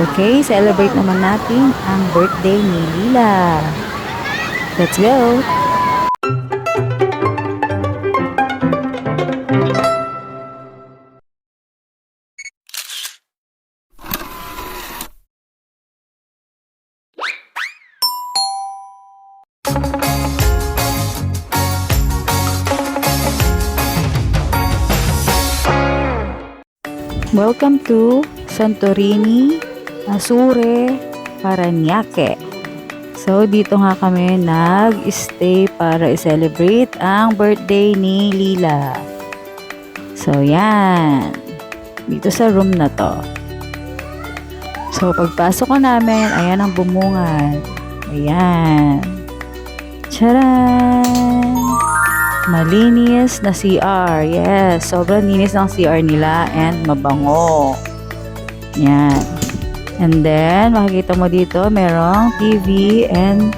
Okay, celebrate naman natin ang birthday ni Lila. Let's go! Welcome to Santorini, Azure, Paranaque. So, dito nga kami nag-stay para i-celebrate ang birthday ni Lila. So, yan. Dito sa room na to. So, pagpasok ko namin, ayan ang bumungan. Ayan. Charan! Malinis na CR. Yes, sobrang linis ng CR nila and mabango. Yan. And then, makikita mo dito, merong TV and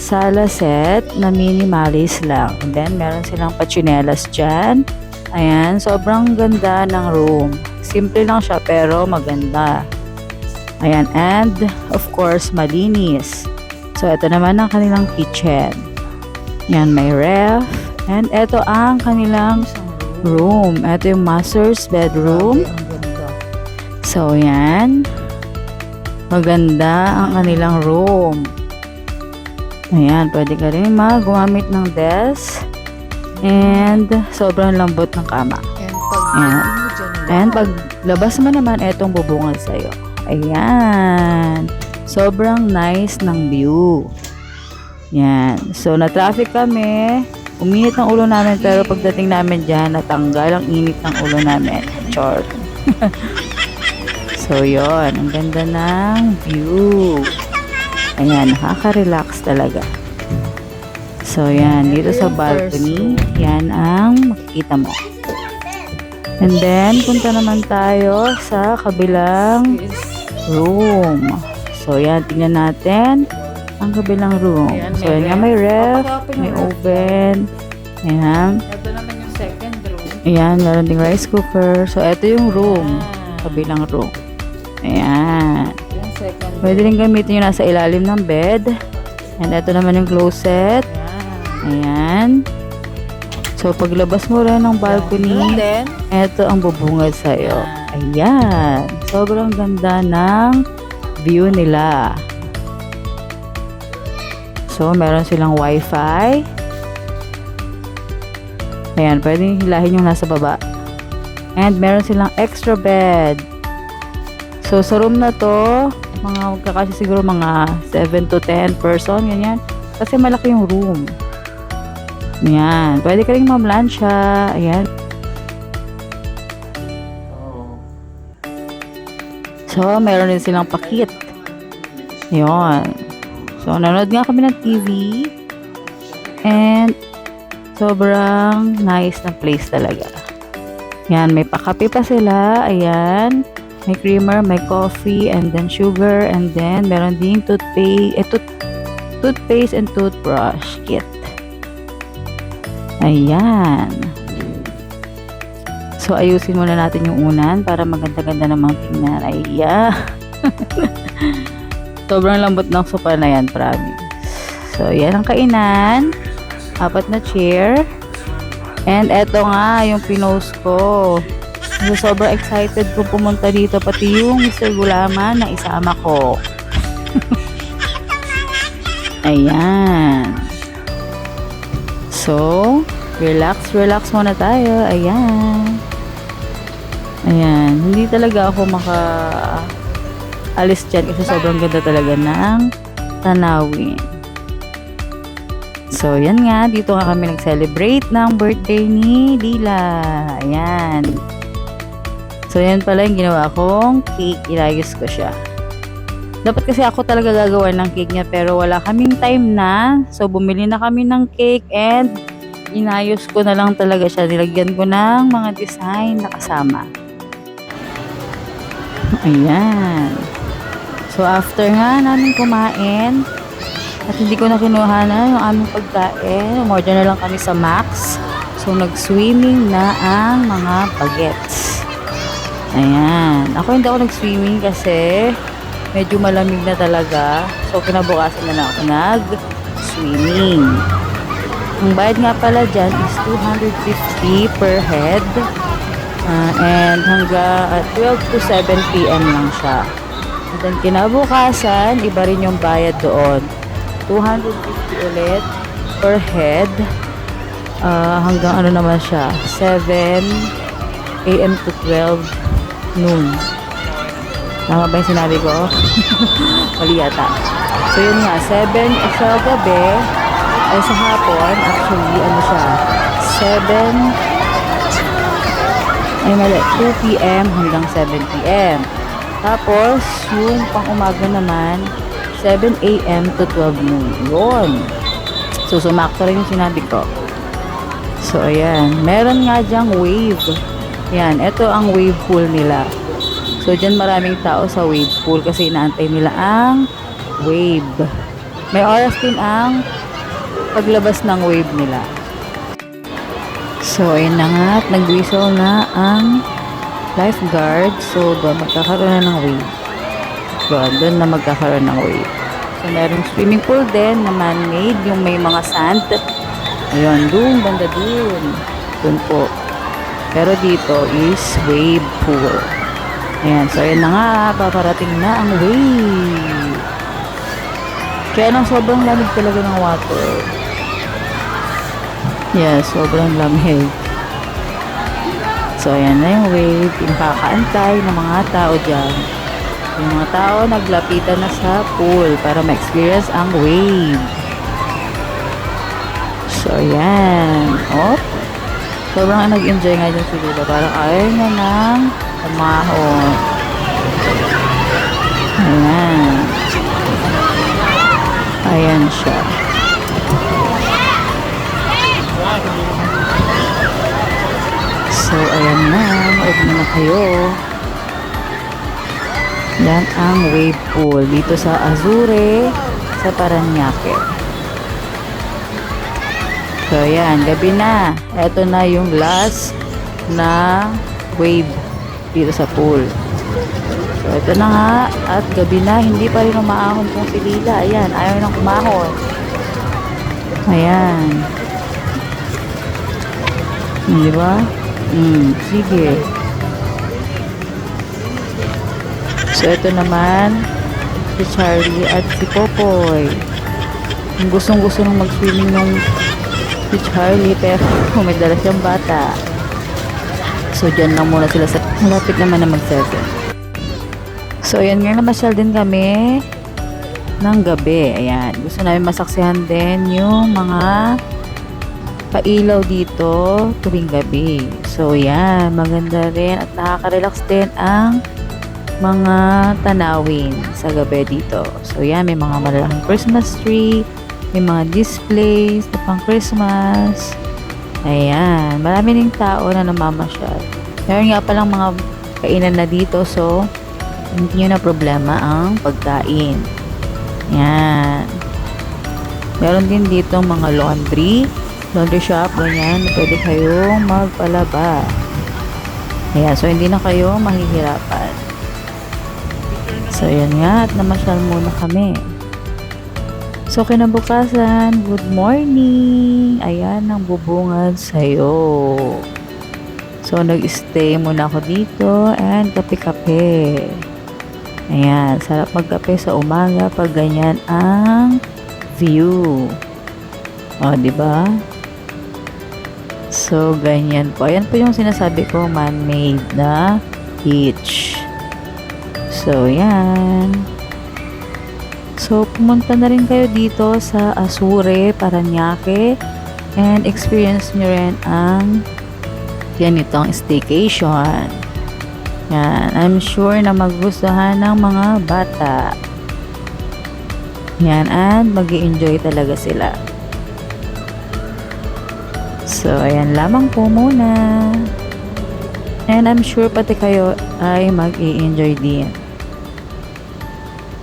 sala set na minimalist lang. And then, meron silang pachinelas dyan. Ayan, sobrang ganda ng room. Simple lang siya pero maganda. Ayan, and of course, malinis. So, ito naman ang kanilang kitchen. Yan, may ref. And ito ang kanilang room. Ito yung master's bedroom. So, yan. Maganda ang kanilang room. Ayan, pwede ka rin mag gumamit ng desk. And sobrang lambot ng kama. Ayan. And pag labas mo naman, etong bubungad sa'yo. Ayan. Sobrang nice ng view. Yan. So, na-traffic kami. Uminit ang ulo namin pero pagdating namin dyan, natanggal ang init ng ulo namin. Chort. so, yon Ang ganda ng view. Ayan, nakaka-relax talaga. So, yan. Dito sa balcony, yan ang makikita mo. And then, punta naman tayo sa kabilang room. So, yan. Tingnan natin ang kabilang room. Ayan, so, yan nga, may ref, may oven. Ayan. ito naman yung second room. Ayan, meron ding rice cooker. So, ito yung room. Kabilang room. Ayan. Pwede rin gamitin yung nasa ilalim ng bed. And ito naman yung closet. Ayan. So, paglabas mo rin ng balcony, Ito ang bubungad sa'yo. Ayan. Sobrang ganda ng view nila. So, meron silang wifi. Ayan, pwedeng hilahin yung nasa baba. And meron silang extra bed. So, sa room na to, mga magkakasya siguro mga 7 to 10 person, ganyan. Kasi malaki yung room. Ayan. Pwede ka rin mamlansya. Ayan. So, meron din silang pakit. Yun. So, nanonood nga kami ng TV. And, sobrang nice na place talaga. Yan, may pakape pa sila. Ayan. May creamer, may coffee, and then sugar, and then meron ding toothpaste, eh, tooth, toothpaste and toothbrush kit. Ayan. So, ayusin muna natin yung unan para maganda-ganda namang tingnan. Ayan. Sobrang lambot ng sopa na yan, promise. So, yan ang kainan. Apat na chair. And eto nga, yung pinost ko. So, sobrang excited ko pumunta dito. Pati yung Mr. Gulaman na isama ko. Ayan. So, relax, relax muna tayo. Ayan. Ayan. Hindi talaga ako maka alis dyan kasi sobrang ganda talaga ng tanawin. So, yan nga. Dito nga kami nag-celebrate ng birthday ni Lila. Ayan. So, yan pala yung ginawa kong cake. Ilayos ko siya. Dapat kasi ako talaga gagawa ng cake niya pero wala kaming time na. So, bumili na kami ng cake and inayos ko na lang talaga siya. Nilagyan ko ng mga design na kasama. Ayan. So, after nga namin kumain, at hindi ko na kinuha na yung aming pagkain, umorder na lang kami sa Max. So, nag-swimming na ang mga bagets. Ayan. Ako hindi ako nag-swimming kasi medyo malamig na talaga. So, kinabukasan na lang ako nag-swimming. Ang bayad nga pala dyan is 250 per head. Ah, and hanggang ah, 12 to 7 p.m. lang siya. And then kinabukasan, iba rin yung bayad doon. 250 ulit per head. Ah, hanggang ano naman siya, 7 a.m. to 12 noon. Tama ba yung sinabi ko? Mali yata. So yun nga, 7 sa gabi, ay sa hapon, actually, ano siya, 7 ay mali, 2 p.m. hanggang 7 p.m. Tapos, yung pang-umaga naman, 7 a.m. to 12 noon. Yun. So, sumakto rin yung sinabi ko. So, ayan. Meron nga dyang wave. Yan. Ito ang wave pool nila. So, dyan maraming tao sa wave pool kasi inaantay nila ang wave. May oras din ang paglabas ng wave nila. So, ayun na nga. At nag-whistle na ang lifeguard. So, doon magkakaroon na ng wave. Doon, doon na magkakaroon ng wave. So, merong swimming pool din na man-made. Yung may mga sand. Ayun, doon, banda doon. Doon po. Pero dito is wave pool. Ayan, so ayun na nga. Paparating na ang wave. Kaya nang sobrang lamig talaga ng water. Yes, sobrang lamig. So, ayan na yung wave. Yung kakaantay ng mga tao dyan. Yung mga tao naglapitan na sa pool para ma-experience ang wave. So, ayan. Oh. Sobrang nag-enjoy nga dyan si Lula. Parang ayaw niya ng tamahon. Ayan. Ayan siya. So, ayan na. Maod na kayo. Yan ang wave pool dito sa Azure sa Paranaque. So, ayan. Gabi na. Ito na yung last na wave dito sa pool. So, ito na nga. At gabi na. Hindi pa rin umaahon tong si Lila. Ayan. Ayaw nang kumahon. Ayan. Hmm, Di ba? Hmm, sige. So, ito naman, si Charlie at si Popoy. Yung gustong gusto nung mag-swimming nung si Charlie, pero may dala siyang bata. So, dyan lang muna sila sa malapit naman na mag-7. So, ayan nga, namasyal din kami ng gabi. Ayan. Gusto namin masaksihan din yung mga pailaw dito tuwing gabi. So, yan. Maganda rin at nakaka-relax din ang mga tanawin sa gabi dito. So, yan. May mga malalaking Christmas tree. May mga displays na pang Christmas. Ayan. Marami ring tao na namamasyal. Meron nga palang mga kainan na dito. So, hindi nyo na problema ang pagkain. Yan. Meron din dito mga laundry laundry shop, ganyan, pwede kayong magpalaba. Ayan, so hindi na kayo mahihirapan. So, ayan nga, at namasyal muna kami. So, kinabukasan, good morning! Ayan ang bubungad sa'yo. So, nag-stay muna ako dito and kape-kape. Ayan, sarap magkape sa umaga pag ganyan ang view. O, di ba? So, ganyan po. Ayan po yung sinasabi ko, man-made na beach. So, yan. So, pumunta na rin kayo dito sa Asure, Paranaque, and experience nyo rin ang ganitong staycation. Yan. I'm sure na magustuhan ng mga bata. Yan. And mag enjoy talaga sila. So, ayan lamang po muna. And I'm sure pati kayo ay mag enjoy din.